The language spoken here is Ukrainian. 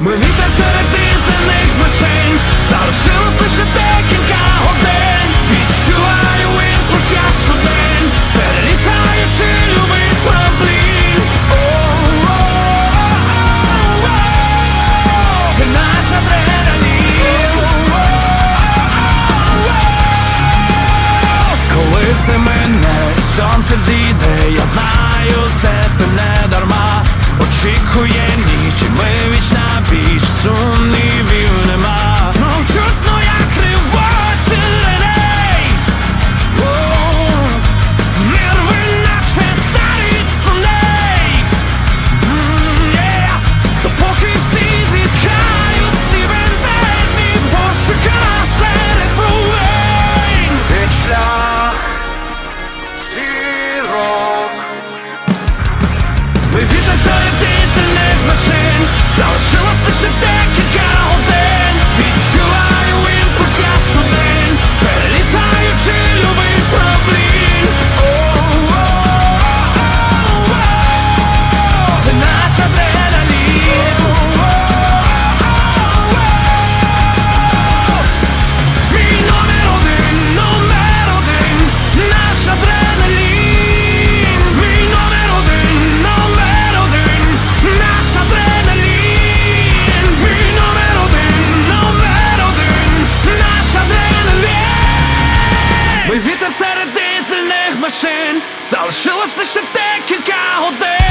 Ми вітер серед тисяних мишень, Залишилось лише декілька годин. Відчуваю імпульс я щодень Перелітаючи любий проблем Це наш адреналін Коли все мене, сонце взійде Я знаю, все це не серед дизельних машин, залишилось лише декілька годин.